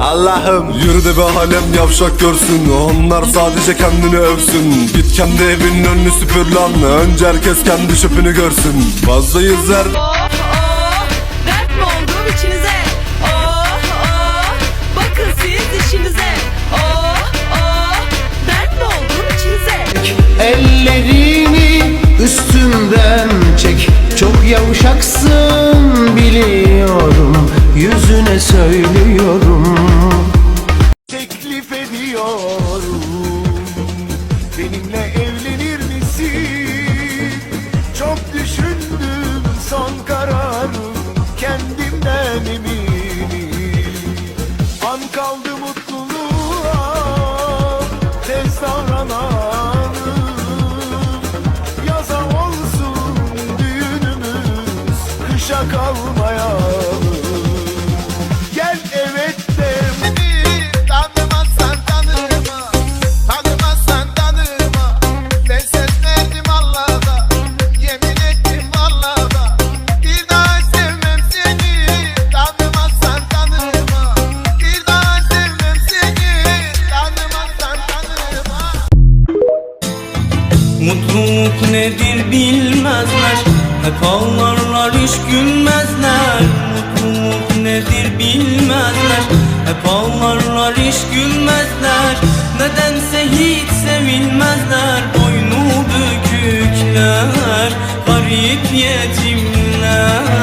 Allah'ım. Yürü de be alem yavşak görsün. Onlar sadece kendini övsün. Git kendi evinin önünü süpür lan Önce herkes kendi çöpünü görsün. Fazla yüzler Oh oh. Dert mi oldum içinize? Oh oh. Bakın siz işinize. Oh oh. Dert mi oldum içinize? Ellerini üstümden çek. Çok yavuşaksın Yüzüne söylüyorum. Teklif ediyorum. Benimle evlenir misin? Çok düşündüm son kararım Kendimden eminim. An kaldı mutluluğa. Tez davranalım Yaza olsun düğünümüz. Kışa kalmayalım Mutluluk nedir bilmezler. Hep ağlarlar hiç gülmezler. Mutluluk nedir bilmezler. Hep ağlarlar hiç gülmezler. Nedense hiç sevilmezler. Boynu bükükler Garip yetimler